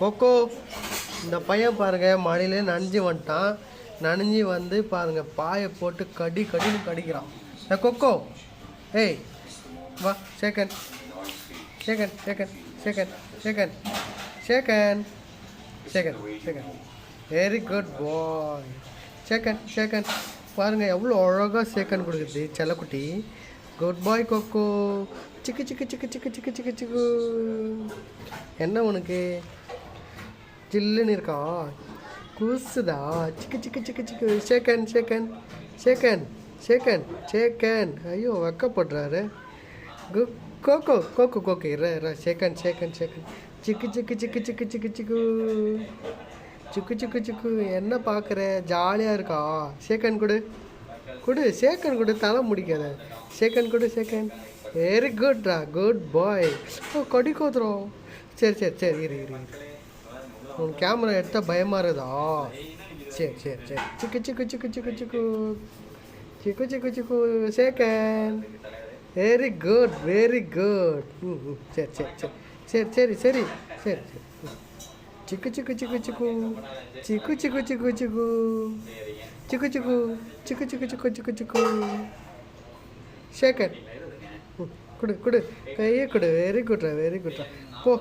கொக்கோ இந்த பையன் பாருங்க மழையிலே நனைஞ்சு வந்துட்டான். நனைஞ்சு வந்து பாருங்க பாயை போட்டு கடி கடின்னு கடிக்கிறான். ஏ கொக்கோ ஏய் வா shake hand shake hand shake hand shake hand shake hand shake hand shake hand shake hand very good boy shake hand shake hand பாருங்கள் எவ்வளோ அழகாக சேகன் கொடுக்குது செல்லக்குட்டி. Good boy Coco. சிக்கு சிக்கு சிக்கு சிக்கு சிக்கு சிக்கு சிக்கு. என்ன உனக்கு? ஜில்லுன்னு இருக்கா கூசுதா. சிக்கு சிக்கு சிக்கு சிக்கு. சேக்கன் சேக்கன் சேக்கன் சேக்கன் சேக்கன் ஐயோ வெக்கப்படுறாரு. கு கோகோ கோகோ கோகோ இற இற சேக்கன் சேக்கன் சேக்கன் சிக்கு சிக்கு சிக்கு சிக்கு சிக்கு சிக்கு. சிக்கு சிக்கு சிக்கு. என்ன பார்க்குற ஜாலியாக இருக்கா? சேக்கன் கொடு. கொடு சேக்கன் கொடு. தலை முடிக்காத சேக்கன் கொடு சேக்கன் வெரி குட்ரா குட் பாய் ஓ கடி கோத்துறோம். சரி சரி சரி. இரு இரு இரு. உன் கேமரா எடுத்தால் பயமாக இருக்குதா சரி சரி சரி சிக்கு சிக்கு சிக்கு சிக்கு சிக்கு சிக்கு சிக்கு சிக்கு shake hand very good very good ம் ம் சரி சரி சரி சரி சரி சரி சரி சரி சிக்கு சிக்கு சிக்கு சிக்கு சிக்கு சிக்கு சிக்கு சிக்கு சிக்கு சிக்கு சிக்கு சிக்கு சிக்கு சிக்கு சிக்கு சேக்கன் குடு கொடு கையே குடு வெரி குட்ரா வெரி குட்ரா போ